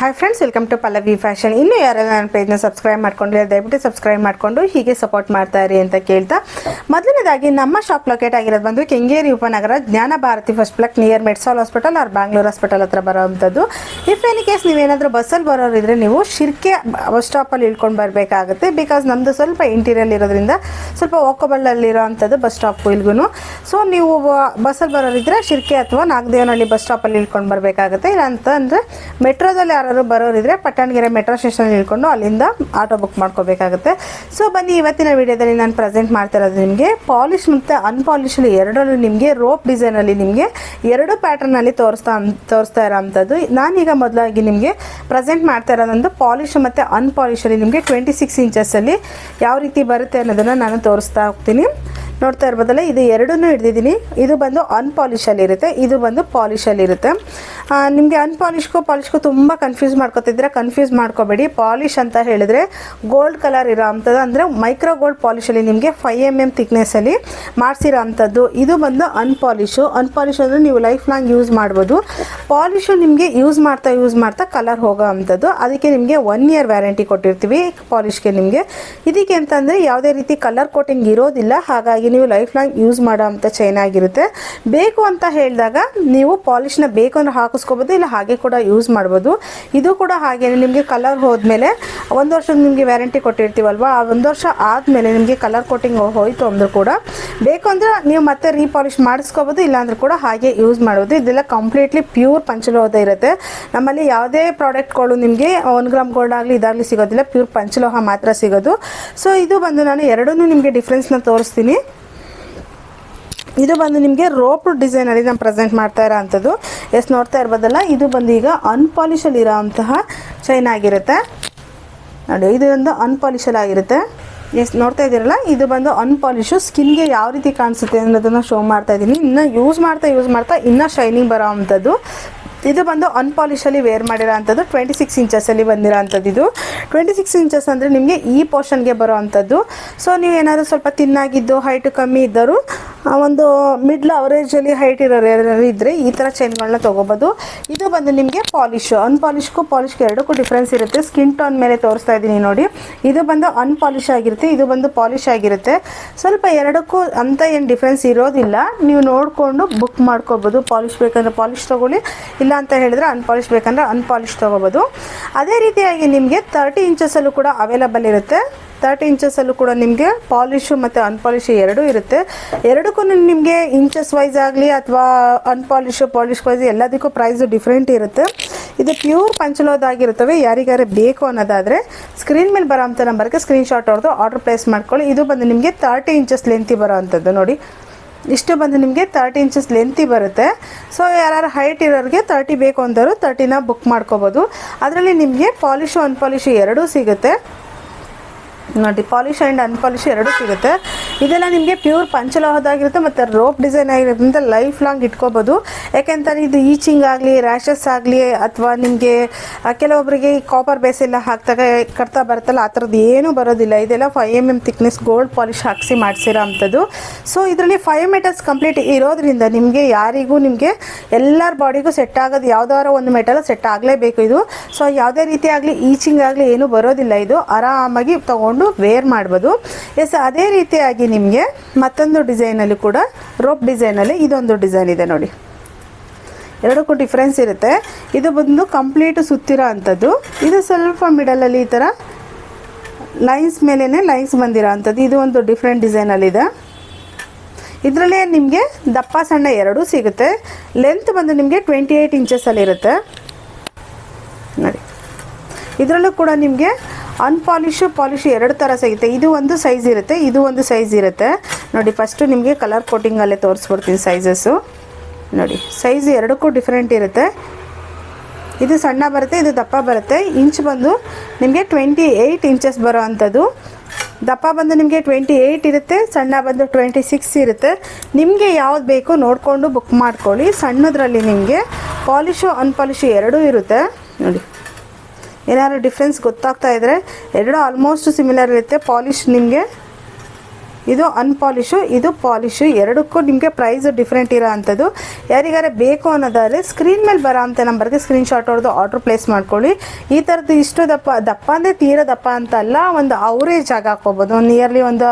Hi friends welcome to Pallavi fashion ಇನ್ನು ಯಾರೆಲ್ಲ ನನ್ನ ಪೇಜ್ನ ಸಬ್ಸ್ಕ್ರೈಬ್ ಮಾಡ್ಕೊಂಡಿಲ್ಲ, ದಯವಿಟ್ಟು ಸಬ್ಸ್ಕ್ರೈಬ್ ಮಾಡಿಕೊಂಡು ಹೀಗೆ ಸಪೋರ್ಟ್ ಮಾಡ್ತಾ ಇರಿ ಅಂತ ಕೇಳ್ತಾ. ಮೊದಲನೇದಾಗಿ, ನಮ್ಮ ಶಾಪ್ ಲೊಕೇಟ್ ಆಗಿರೋದು ಬಂದು ಕೆಂಗೇರಿ ಉಪನಗರ, Jnana Bharathi first block near Medsol hospital or Bangalore hospital ಹತ್ರ ಬರೋವಂಥದ್ದು ಇಫ್ ಎನಿ ಕೇಸ್ ನೀವೇನಾದರೂ ಬಸ್ಸಲ್ಲಿ ಬರೋರು ಇದ್ರೆ ನೀವು ಶಿರ್ಕೆ ಬಸ್ ಸ್ಟಾಪಲ್ಲಿ ಇಳ್ಕೊಂಡು ಬರಬೇಕಾಗುತ್ತೆ. ಬಿಕಾಸ್ ನಮ್ಮದು ಸ್ವಲ್ಪ ಇಂಟೀರಿಯಲ್ ಇರೋದ್ರಿಂದ ಸ್ವಲ್ಪ ವಾಕಬಲ್ಲಲ್ಲಿರೋ ಬಸ್ ಸ್ಟಾಪ್ ಇಲ್ಗೂ ಸೊ ನೀವು ಬಸ್ಸಲ್ಲಿ ಬರೋರಿದ್ರೆ ಶಿರ್ಕೆ ಅಥವಾ ನಾಗದೇವನಹಳ್ಳಿ ಬಸ್ ಸ್ಟಾಪಲ್ಲಿ ಇಳ್ಕೊಂಡು ಬರಬೇಕಾಗುತ್ತೆ. ಇಲ್ಲ ಅಂತ ಅಂದರೆ ಮೆಟ್ರೋದಲ್ಲಿ ಬರೋರಿದ್ರೆ ಪಟ್ಟಣಗೆರೆ ಮೆಟ್ರೋ ಸ್ಟೇಷನ್ ಇಳ್ಕೊಂಡು ಅಲ್ಲಿಂದ ಆಟೋ ಬುಕ್ ಮಾಡ್ಕೋಬೇಕಾಗುತ್ತೆ. ಸೊ ಬನ್ನಿ, ಇವತ್ತಿನ ವಿಡಿಯೋದಲ್ಲಿ ನಾನು ಪ್ರೆಸೆಂಟ್ ಮಾಡ್ತಾ ಇರೋದು ನಿಮಗೆ ಪಾಲಿಶ್ ಮತ್ತು ಅನ್ಪಾಲಿಶಲ್ಲಿ ಎರಡರಲ್ಲೂ ನಿಮಗೆ ರೋಪ್ ಡಿಸೈನಲ್ಲಿ ನಿಮಗೆ ಎರಡು ಪ್ಯಾಟರ್ನಲ್ಲಿ ತೋರಿಸ್ತಾ ತೋರಿಸ್ತಾ ಇರೋ ಅಂಥದ್ದು ನಾನೀಗ ಮೊದಲಾಗಿ ನಿಮಗೆ ಪ್ರೆಸೆಂಟ್ ಮಾಡ್ತಾ ಇರೋದಂದು ಪಾಲಿಶ್ ಮತ್ತು ಅನ್ಪಾಲಿಶಲ್ಲಿ ನಿಮಗೆ ಟ್ವೆಂಟಿ ಸಿಕ್ಸ್ ಇಂಚಸ್ಸಲ್ಲಿ ಯಾವ ರೀತಿ ಬರುತ್ತೆ ಅನ್ನೋದನ್ನು ನಾನು ತೋರಿಸ್ತಾ ಹೋಗ್ತೀನಿ. ನೋಡ್ತಾ ಇರ್ಬೋದಲ್ಲ, ಇದು ಎರಡನ್ನೂ ಹಿಡ್ದಿದ್ದೀನಿ. ಇದು ಬಂದು ಅನ್ಪಾಲಿಶಲ್ಲಿ ಇರುತ್ತೆ, ಇದು ಬಂದು ಪಾಲಿಶಲ್ಲಿ ಇರುತ್ತೆ. ನಿಮಗೆ ಅನ್ಪಾಲಿಷ್ಗೂ ಪಾಲಿಷ್ಗೂ ತುಂಬ ಕನ್ಫ್ಯೂಸ್ ಮಾಡ್ಕೊತಿದ್ರೆ ಕನ್ಫ್ಯೂಸ್ ಮಾಡ್ಕೋಬೇಡಿ. ಪಾಲಿಶ್ ಅಂತ ಹೇಳಿದ್ರೆ ಗೋಲ್ಡ್ ಕಲರ್ ಇರೋ ಅಂಥದ್ದು, ಅಂದರೆ ಮೈಕ್ರೋ ಗೋಲ್ಡ್ ಪಾಲಿಶಲ್ಲಿ ನಿಮಗೆ ಫೈವ್ ಎಂ ಎಂ ಥಿಕ್ನೆಸ್ಸಲ್ಲಿ ಮಾಡಿಸಿರೋ ಅಂಥದ್ದು. ಇದು ಬಂದು ಅನ್ಪಾಲಿಶು ಅನ್ಪಾಲಿಶ್ ಅಂದರೆ ನೀವು ಲೈಫ್ ಲಾಂಗ್ ಯೂಸ್ ಮಾಡ್ಬೋದು. ಪಾಲಿಶು ನಿಮಗೆ ಯೂಸ್ ಮಾಡ್ತಾ ಯೂಸ್ ಮಾಡ್ತಾ ಕಲರ್ ಹೋಗೋ ಅಂಥದ್ದು. ಅದಕ್ಕೆ ನಿಮಗೆ ಒನ್ ಇಯರ್ ವ್ಯಾರಂಟಿ ಕೊಟ್ಟಿರ್ತೀವಿ ಪಾಲಿಷ್ಗೆ ನಿಮಗೆ. ಇದಕ್ಕೆ ಅಂತಂದರೆ ಯಾವುದೇ ರೀತಿ ಕಲರ್ ಕೋಟಿಂಗ್ ಇರೋದಿಲ್ಲ. ಹಾಗಾಗಿ ನೀವು ಲೈಫ್ ಲಾಂಗ್ ಯೂಸ್ ಮಾಡೋ ಅಂಥ ಚೈನ್ ಆಗಿರುತ್ತೆ. ಬೇಕು ಅಂತ ಹೇಳಿದಾಗ ನೀವು ಪಾಲಿಶ್ನ ಬೇಕು ಅಂದರೆ ಹಾಕಿಸ್ಕೋಬೋದು, ಇಲ್ಲ ಹಾಗೆ ಕೂಡ ಯೂಸ್ ಮಾಡ್ಬೋದು. ಇದು ಕೂಡ ಹಾಗೆ, ನಿಮಗೆ ಕಲರ್ ಹೋದ್ಮೇಲೆ ಒಂದು ವರ್ಷ ನಿಮಗೆ ವ್ಯಾರಂಟಿ ಕೊಟ್ಟಿರ್ತೀವಲ್ವ, ಆ ಒಂದು ವರ್ಷ ಆದಮೇಲೆ ನಿಮಗೆ ಕಲರ್ ಕೋಟಿಂಗ್ ಹೋಯಿತು ಅಂದರೂ ಕೂಡ ಬೇಕು ಅಂದರೆ ನೀವು ಮತ್ತೆ ರೀಪಾಲಿಶ್ ಮಾಡಿಸ್ಕೋಬೋದು ಇಲ್ಲಾಂದ್ರೂ ಕೂಡ ಹಾಗೆ ಯೂಸ್ ಮಾಡ್ಬೋದು. ಇದೆಲ್ಲ ಕಂಪ್ಲೀಟ್ಲಿ ಪ್ಯೂರ್ ಪಂಚಲೋಹದ ಇರುತ್ತೆ. ನಮ್ಮಲ್ಲಿ ಯಾವುದೇ ಪ್ರಾಡಕ್ಟ್ಗಳು ನಿಮಗೆ ಒನ್ ಗ್ರಾಮ್ ಗೋಲ್ಡ್ ಆಗಲಿ ಇದಾಗಲಿ ಸಿಗೋದಿಲ್ಲ ಪ್ಯೂರ್ ಪಂಚಲೋಹ ಮಾತ್ರ ಸಿಗೋದು. ಸೊ ಇದು ಬಂದು ನಾನು ಎರಡನ್ನೂ ನಿಮಗೆ ಡಿಫ್ರೆನ್ಸ್ನ ತೋರಿಸ್ತೀನಿ. ಇದು ಬಂದು ನಿಮಗೆ ರೋಪ್ ಡಿಸೈನಲ್ಲಿ ನಾನು ಪ್ರೆಸೆಂಟ್ ಮಾಡ್ತಾ ಇರೋ ಅಂಥದ್ದು. ಎಸ್, ನೋಡ್ತಾ ಇರ್ಬೋದಲ್ಲ, ಇದು ಬಂದು ಈಗ ಅನ್ಪಾಲಿಷಲ್ಲಿ ಇರೋ ಅಂತಹ ಚೈನ್ ಆಗಿರುತ್ತೆ. ನೋಡಿ, ಇದು ಒಂದು ಅಲ್ಲಿ ಆಗಿರುತ್ತೆ. ಎಸ್, ನೋಡ್ತಾ ಇದ್ದೀರಲ್ಲ, ಇದು ಬಂದು ಅನ್ಪಾಲಿಶು ಸ್ಕಿನ್ಗೆ ಯಾವ ರೀತಿ ಕಾಣಿಸುತ್ತೆ ಅನ್ನೋದನ್ನು ಶೋ ಮಾಡ್ತಾ ಇದ್ದೀನಿ. ಇನ್ನು ಯೂಸ್ ಮಾಡ್ತಾ ಯೂಸ್ ಮಾಡ್ತಾ ಇನ್ನೂ ಶೈನಿಂಗ್ ಬರೋ ಅಂಥದ್ದು. ಇದು ಬಂದು ಅನ್ಪಾಲಿಶಲ್ಲಿ ವೇರ್ ಮಾಡಿರೋ ಅಂಥದ್ದು. ಟ್ವೆಂಟಿ ಸಿಕ್ಸ್ ಇಂಚಸಲ್ಲಿ ಬಂದಿರೋ ಅಂಥದ್ದು ಇದು. ಟ್ವೆಂಟಿ ಸಿಕ್ಸ್ ಇಂಚಸ್ ಅಂದರೆ ನಿಮಗೆ ಈ ಪೋರ್ಷನ್ಗೆ ಬರೋ ಅಂಥದ್ದು. ಸೊ ನೀವು ಏನಾದರೂ ಸ್ವಲ್ಪ ತಿನ್ನಾಗಿದ್ದು ಹೈಟ್ ಕಮ್ಮಿ ಇದ್ದರೂ ಒಂದು ಮಿಡ್ಲ್ ಅವರೇಜಲ್ಲಿ ಹೈಟ್ ಇರೋರು ಯಾರಾದ್ರು ಇದ್ದರೆ ಈ ಥರ ಚೈನ್ಗಳನ್ನ ತೊಗೋಬೋದು. ಇದು ಬಂದು ನಿಮಗೆ ಪಾಲಿಶು ಅನ್ಪಾಲಿಶ್ಗೂ ಪಾಲಿಶ್ಗೂ ಎರಡಕ್ಕೂ ಡಿಫ್ರೆನ್ಸ್ ಇರುತ್ತೆ. ಸ್ಕಿನ್ ಟೋನ್ ಮೇಲೆ ತೋರಿಸ್ತಾ ಇದ್ದೀನಿ ನೋಡಿ. ಇದು ಬಂದು ಅನ್ಪಾಲಿಶ್ ಆಗಿರುತ್ತೆ, ಇದು ಬಂದು ಪಾಲಿಶ್ ಆಗಿರುತ್ತೆ. ಸ್ವಲ್ಪ ಎರಡಕ್ಕೂ ಅಂತ ಏನು ಡಿಫ್ರೆನ್ಸ್ ಇರೋದಿಲ್ಲ. ನೀವು ನೋಡಿಕೊಂಡು ಬುಕ್ ಮಾಡ್ಕೋಬೋದು. ಪಾಲಿಶ್ ಬೇಕಂದ್ರೆ ಪಾಲಿಶ್ ತೊಗೊಳ್ಳಿ, ಇಲ್ಲ ಅಂತ ಹೇಳಿದ್ರೆ ಅನ್ಪಾಲಿಶ್ ಬೇಕಂದ್ರೆ ಅನ್ಪಾಲಿಶ್ ತೊಗೋಬೋದು. ಅದೇ ರೀತಿಯಾಗಿ ನಿಮಗೆ ತರ್ಟಿ ಇಂಚಸಲ್ಲೂ ಕೂಡ ಅವೈಲಬಲ್ ಇರುತ್ತೆ. ತರ್ಟಿ ಇಂಚಸಲ್ಲೂ ಕೂಡ ನಿಮಗೆ ಪಾಲಿಶು ಮತ್ತು ಅನ್ಪಾಲಿಶು ಎರಡೂ ಇರುತ್ತೆ. ಎರಡಕ್ಕೂ ನಿಮಗೆ ಇಂಚಸ್ ವೈಸ್ ಆಗಲಿ ಅಥವಾ ಅನ್ಪಾಲಿಶು ಪಾಲಿಶ್ ವೈಸ್ ಎಲ್ಲದಕ್ಕೂ ಪ್ರೈಸು ಡಿಫ್ರೆಂಟ್ ಇರುತ್ತೆ. ಇದು ಪ್ಯೂರ್ ಪಂಚಲೋದಾಗಿರುತ್ತವೆ ಯಾರಿಗಾರ ಬೇಕು ಅನ್ನೋದಾದರೆ ಸ್ಕ್ರೀನ್ ಮೇಲೆ ಬರೋ ಅಂಥ ನಂಬರ್ಗೆ ಸ್ಕ್ರೀನ್ಶಾಟ್ ಹೊಡೆದು ಆರ್ಡರ್ ಪ್ಲೇಸ್ ಮಾಡ್ಕೊಳ್ಳಿ. ಇದು ಬಂದು ನಿಮಗೆ ತರ್ಟಿ ಇಂಚಸ್ ಲೆಂತಿ ಬರೋ ಅಂಥದ್ದು ನೋಡಿ. ಇಷ್ಟು ಬಂದು ನಿಮಗೆ ತರ್ಟಿ ಇಂಚಸ್ ಲೆಂತಿ ಬರುತ್ತೆ. ಸೊ ಯಾರು ಹೈಟ್ ಇರೋರಿಗೆ ತರ್ಟಿ ಬೇಕು ಅಂದರು ತರ್ಟಿನ ಬುಕ್ ಮಾಡ್ಕೋಬೋದು. ಅದರಲ್ಲಿ ನಿಮಗೆ ಪಾಲಿಶು ಅನ್ಪಾಲಿಶು ಎರಡೂ ಸಿಗುತ್ತೆ. ನೋಡಿ ಪಾಲಿಶ್ ಆ್ಯಂಡ್ ಅನ್ಪಾಲಿಶ್ ಎರಡೂ ಸಿಗುತ್ತೆ. ಇದೆಲ್ಲ ನಿಮಗೆ ಪ್ಯೂರ್ ಪಂಚಲೋಹದಾಗಿರುತ್ತೆ ಮತ್ತು ರೋಪ್ ಡಿಸೈನ್ ಆಗಿರೋದ್ರಿಂದ ಲೈಫ್ ಲಾಂಗ್ ಇಟ್ಕೋಬೋದು. ಯಾಕೆಂತಂದರೆ ಇದು ಈಚಿಂಗ್ ಆಗಲಿ ರ್ಯಾಷಸ್ ಆಗಲಿ, ಅಥವಾ ನಿಮಗೆ ಕೆಲವೊಬ್ಬರಿಗೆ ಕಾಪರ್ ಬೇಸ್ ಎಲ್ಲ ಹಾಕಿದಾಗ ಕಟ್ತಾ ಬರುತ್ತಲ್ಲ, ಆ ಥರದ್ದು ಏನೂ ಬರೋದಿಲ್ಲ. ಇದೆಲ್ಲ five M M thickness gold polish ಹಾಕಿಸಿ ಮಾಡಿಸಿರೋ ಅಂಥದ್ದು. ಸೊ ಇದರಲ್ಲಿ ಫೈವ್ ಮೆಟಲ್ಸ್ ಕಂಪ್ಲೀಟ್ ಇರೋದ್ರಿಂದ ನಿಮಗೆ ಯಾರಿಗೂ ನಿಮಗೆ ಎಲ್ಲರ ಬಾಡಿಗೂ ಸೆಟ್ ಆಗೋದು ಯಾವ್ದಾರ ಒಂದು ಮೆಟಲ್ ಸೆಟ್ ಆಗಲೇಬೇಕು ಇದು. ಸೊ ಯಾವುದೇ ರೀತಿ ಆಗಲಿ, ಈಚಿಂಗ್ ಆಗಲಿ ಏನೂ ಬರೋದಿಲ್ಲ ಇದು. ಆರಾಮಾಗಿ ತೊಗೊಂಡು ವೇರ್ ಮಾಡ್ಬೋದು. ಎಸ್ ಅದೇ ರೀತಿಯಾಗಿ ನಿಮಗೆ ಮತ್ತೊಂದು ಡಿಸೈನಲ್ಲಿ ಕೂಡ ರೋಪ್ ಡಿಸೈನಲ್ಲಿ ಇದೊಂದು ಡಿಸೈನ್ ಇದೆ ನೋಡಿ. ಎರಡಕ್ಕೂ ಡಿಫ್ರೆನ್ಸ್ ಇರುತ್ತೆ. ಇದು ಬಂದು ಕಂಪ್ಲೀಟ್ ಸುತ್ತಿರೋ ಅಂಥದ್ದು. ಇದು ಸ್ವಲ್ಪ ಮಿಡಲಲ್ಲಿ ಈ ಥರ ಲೈನ್ಸ್ ಮೇಲೇ ಲೈನ್ಸ್ ಬಂದಿರೋ ಅಂಥದ್ದು. ಇದು ಒಂದು ಡಿಫ್ರೆಂಟ್ ಡಿಸೈನಲ್ಲಿದೆ ಇದರಲ್ಲೇ ನಿಮಗೆ ದಪ್ಪ ಸಣ್ಣ ಎರಡೂ ಸಿಗುತ್ತೆ. ಲೆಂತ್ ಬಂದು ನಿಮಗೆ ಟ್ವೆಂಟಿ ಏಯ್ಟ್ ಇಂಚಸಲ್ಲಿರುತ್ತೆ ನೋಡಿ. ಇದರಲ್ಲೂ ಕೂಡ ನಿಮಗೆ ಅನ್ಪಾಲಿಶು ಪಾಲಿಶು ಎರಡು ಥರ ಸಿಗುತ್ತೆ. ಇದು ಒಂದು ಸೈಜ್ ಇರುತ್ತೆ, ಇದು ಒಂದು ಸೈಜ್ ಇರುತ್ತೆ. ನೋಡಿ ಫಸ್ಟು ನಿಮಗೆ ಕಲರ್ ಕೋಟಿಂಗಲ್ಲೇ ತೋರಿಸ್ಬಿಡ್ತೀನಿ ಸೈಜಸ್ಸು ನೋಡಿ ಸೈಜ್ ಎರಡಕ್ಕೂ ಡಿಫ್ರೆಂಟ್ ಇರುತ್ತೆ. ಇದು ಸಣ್ಣ ಬರುತ್ತೆ, ಇದು ದಪ್ಪ ಬರುತ್ತೆ. ಇಂಚ್ ಬಂದು ನಿಮಗೆ ಟ್ವೆಂಟಿ ಏಯ್ಟ್ ಇಂಚಸ್ ಬರೋ ಅಂಥದ್ದು. ದಪ್ಪ ಬಂದು ನಿಮಗೆ ಟ್ವೆಂಟಿ ಏಯ್ಟ್ ಇರುತ್ತೆ, ಸಣ್ಣ ಬಂದು ಟ್ವೆಂಟಿ ಸಿಕ್ಸ್ ಇರುತ್ತೆ. ನಿಮಗೆ ಯಾವ್ದು ಬೇಕು ನೋಡಿಕೊಂಡು ಬುಕ್ ಮಾಡ್ಕೊಳ್ಳಿ. ಸಣ್ಣದರಲ್ಲಿ ನಿಮಗೆ ಪಾಲಿಶು ಅನ್ಪಾಲಿಶು ಎರಡೂ ಇರುತ್ತೆ. ನೋಡಿ. ಏನಾದ್ರು ಡಿಫ್ರೆನ್ಸ್ ಗೊತ್ತಾಗ್ತಾ ಇದ್ರೆ ಎರಡು ಆಲ್ಮೋಸ್ಟ್ ಸಿಮಿಲರ್ ಇರುತ್ತೆ. ಪಾಲಿಶ್ ನಿಮಗೆ ಇದು ಅನ್ಪಾಲಿಶು ಇದು ಪಾಲಿಶು ಎರಡಕ್ಕೂ ನಿಮಗೆ ಪ್ರೈಸ್ ಡಿಫ್ರೆಂಟ್ ಇರೋ ಅಂಥದ್ದು ಯಾರಿಗಾರ ಬೇಕು ಅನ್ನೋದಾದರೆ ಸ್ಕ್ರೀನ್ ಮೇಲೆ ಬರೋ ಅಂತ ನಂಬರ್ಗೆ ಸ್ಕ್ರೀನ್ಶಾಟ್ ಹೊಡೆದು ಆರ್ಡ್ರ್ ಪ್ಲೇಸ್ ಮಾಡ್ಕೊಳ್ಳಿ. ಈ ಥರದ್ದು ಇಷ್ಟು ದಪ್ಪ ದಪ್ಪ ಅಂದರೆ ತೀರ ದಪ್ಪ ಅಂತಲ್ಲ, ಒಂದು ಅವರೇಜ್ ಆಗಿ ಹಾಕೋಬೋದು ನಿಯರ್ಲಿ ಒಂದು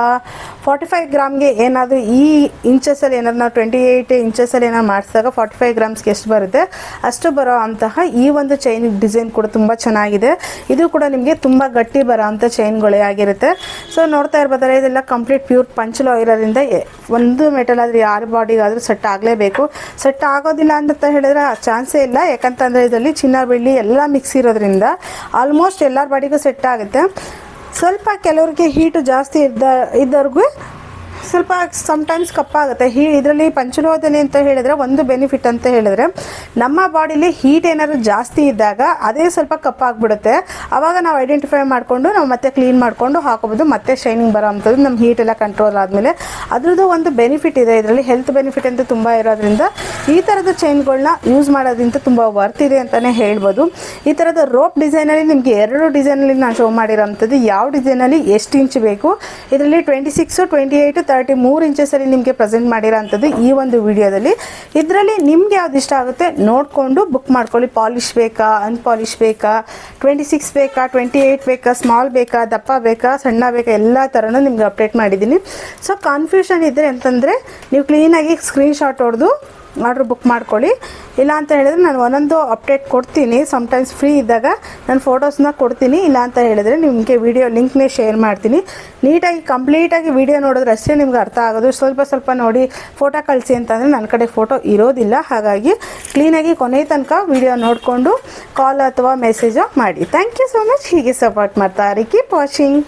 ಫಾರ್ಟಿ ಫೈವ್ ಗ್ರಾಮ್ಗೆ ಏನಾದರೂ ಈ ಇಂಚಸಲ್ಲಿ ಏನಾದ್ರು ನಾವು ಟ್ವೆಂಟಿ ಏಯ್ಟ್ ಇಂಚಸಲ್ಲಿ ಏನಾದ್ರು ಮಾಡಿಸಿದಾಗ ಫಾರ್ಟಿ ಫೈವ್ ಗ್ರಾಮ್ಸ್ಗೆ ಎಷ್ಟು ಬರುತ್ತೆ? ಅಷ್ಟು ಬರೋ ಅಂತಹ ಈ ಒಂದು ಚೈನ್ ಡಿಸೈನ್ ಕೂಡ ತುಂಬ ಚೆನ್ನಾಗಿದೆ. ಇದು ಕೂಡ ನಿಮಗೆ ತುಂಬ ಗಟ್ಟಿ ಬರೋ ಅಂಥ ಚೈನ್ಗಳೇ ಆಗಿರುತ್ತೆ. ಸೊ ನೋಡ್ತಾ ಇರ್ಬೋದಾರೆ ಇದೆಲ್ಲ ಕಂಪ್ಲೀಟ್ ಪ್ಯೂರ್ ಪಂಚಲೋ ಇರೋದ್ರಿಂದ ಎ- ಒಂದು ಮೆಟಲ್ ಆದರೆ ಯಾರ ಬಾಡಿಗಾದರೂ ಸೆಟ್ ಆಗಲೇಬೇಕು. ಸೆಟ್ ಆಗೋದಿಲ್ಲ ಅಂತ ಹೇಳಿದ್ರೆ ಚಾನ್ಸೇ ಇಲ್ಲ. ಯಾಕಂತಂದರೆ ಇದರಲ್ಲಿ ಚಿನ್ನ, ಬೆಳ್ಳಿ ಎಲ್ಲ ಮಿಕ್ಸ್ ಇರೋದ್ರಿಂದ ಆಲ್ಮೋಸ್ಟ್ ಎಲ್ಲರ ಬಾಡಿಗೂ ಸೆಟ್ ಆಗುತ್ತೆ. ಸ್ವಲ್ಪ ಕೆಲವ್ರಿಗೆ ಹೀಟು ಜಾಸ್ತಿ ಇದ್ದ ಇದ್ದವ್ರಿಗೂ ಸ್ವಲ್ಪ ಸಮ್ಟೈಮ್ಸ್ ಕಪ್ಪಾಗುತ್ತೆ. ಹೀ, ಇದರಲ್ಲಿ ಪಂಚಲೋದನೆ ಅಂತ ಹೇಳಿದ್ರೆ ಒಂದು ಬೆನಿಫಿಟ್ ಅಂತ ಹೇಳಿದ್ರೆ, ನಮ್ಮ ಬಾಡಿಲಿ ಹೀಟ್ ಏನಾದರೂ ಜಾಸ್ತಿ ಇದ್ದಾಗ ಅದೇ ಸ್ವಲ್ಪ ಕಪ್ಪಾಗ್ಬಿಡುತ್ತೆ. ಆವಾಗ ನಾವು ಐಡೆಂಟಿಫೈ ಮಾಡಿಕೊಂಡು ನಾವು ಮತ್ತೆ ಕ್ಲೀನ್ ಮಾಡಿಕೊಂಡು ಹಾಕೋಬೋದು. ಮತ್ತೆ ಶೈನಿಂಗ್ ಬರೋ ಅಂಥದ್ದು ನಮ್ಮ ಹೀಟ್ ಎಲ್ಲ ಕಂಟ್ರೋಲ್ ಆದಮೇಲೆ. ಅದರದ್ದು ಒಂದು ಬೆನಿಫಿಟ್ ಇದೆ. ಇದರಲ್ಲಿ ಹೆಲ್ತ್ ಬೆನಿಫಿಟ್ ಅಂತ ತುಂಬ ಇರೋದ್ರಿಂದ ಈ ಥರದ ಚೈನ್ಗಳನ್ನ ಯೂಸ್ ಮಾಡೋದ್ರಿಂದ ತುಂಬ ವರ್ತ್ ಇದೆ ಅಂತಲೇ ಹೇಳ್ಬೋದು. ಈ ಥರದ ರೋಪ್ ಡಿಸೈನಲ್ಲಿ ನಿಮಗೆ ಎರಡು ಡಿಸೈನಲ್ಲಿ ನಾನು ಶೋ ಮಾಡಿರೋಂಥದ್ದು ಯಾವ ಡಿಸೈನಲ್ಲಿ ಎಷ್ಟು ಇಂಚ್ ಬೇಕು? ಇದರಲ್ಲಿ twenty six twenty eight thirty ಮೂರು ಇಂಚಸಲ್ಲಿ ನಿಮಗೆ ಪ್ರೆಸೆಂಟ್ ಮಾಡಿರೋ ಈ ಒಂದು ವಿಡಿಯೋದಲ್ಲಿ. ಇದರಲ್ಲಿ ನಿಮ್ಗೆ ಯಾವ್ದು ಇಷ್ಟ ಆಗುತ್ತೆ ನೋಡಿಕೊಂಡು ಬುಕ್ ಮಾಡ್ಕೊಳ್ಳಿ. ಪಾಲಿಶ್ ಬೇಕಾ ಅನ್ಪಾಲಿಶ್ ಬೇಕಾ ಟ್ವೆಂಟಿ ಸಿಕ್ಸ್ ಬೇಕಾ ಟ್ವೆಂಟಿ ಏಯ್ಟ್ ಬೇಕಾ ಸ್ಮಾಲ್ ಬೇಕಾ, ದಪ್ಪ ಬೇಕಾ, ಸಣ್ಣ ಬೇಕಾ, ಎಲ್ಲ ಥರನೂ ನಿಮ್ಗೆ ಅಪ್ಡೇಟ್ ಮಾಡಿದ್ದೀನಿ. ಸೊ ಕನ್ಫ್ಯೂಷನ್ ಇದ್ದರೆ ಅಂತಂದರೆ ನೀವು ಕ್ಲೀನಾಗಿ ಸ್ಕ್ರೀನ್ಶಾಟ್ ಹೊಡೆದು ಆರ್ಡ್ರ್ ಬುಕ್ ಮಾಡ್ಕೊಳ್ಳಿ. ಇಲ್ಲ ಅಂತ ಹೇಳಿದ್ರೆ ನಾನು ಒಂದೊಂದು ಅಪ್ಡೇಟ್ ಕೊಡ್ತೀನಿ. ಸಮ್ಟೈಮ್ಸ್ ಫ್ರೀ ಇದ್ದಾಗ ನಾನು ಫೋಟೋಸ್ನ ಕೊಡ್ತೀನಿ. ಇಲ್ಲ ಅಂತ ಹೇಳಿದ್ರೆ ನಿಮಗೆ ವಿಡಿಯೋ ಲಿಂಕ್ನೇ ಶೇರ್ ಮಾಡ್ತೀನಿ. ನೀಟಾಗಿ ಕಂಪ್ಲೀಟಾಗಿ ವಿಡಿಯೋ ನೋಡಿದ್ರೆ ಅಷ್ಟೇ ನಿಮ್ಗೆ ಅರ್ಥ ಆಗೋದು. ಸ್ವಲ್ಪ ಸ್ವಲ್ಪ ನೋಡಿ ಫೋಟೋ ಕಳಿಸಿ ಅಂತಂದರೆ ನನ್ನ ಕಡೆ ಫೋಟೋ ಇರೋದಿಲ್ಲ. ಹಾಗಾಗಿ ಕ್ಲೀನಾಗಿ ಕೊನೆ ತನಕ ವೀಡಿಯೋ ನೋಡಿಕೊಂಡು ಕಾಲ್ ಅಥವಾ ಮೆಸೇಜು ಮಾಡಿ. ಥ್ಯಾಂಕ್ ಯು ಸೊ ಮಚ್ ಹೀಗೆ ಸಪೋರ್ಟ್ ಮಾಡ್ತಾ ಕೀಪ್ ವಾಚಿಂಗ್